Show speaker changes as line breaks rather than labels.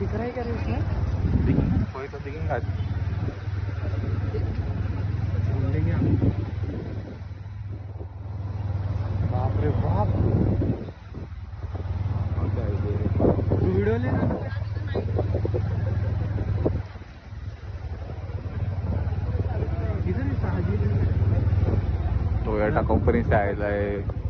दिख रहा है क्या इसमें
दिखेंगे कोई तो दिखेंगे आज।
ढूंढ लेंगे हम। बाप रे
कंपनी से आलेला आहे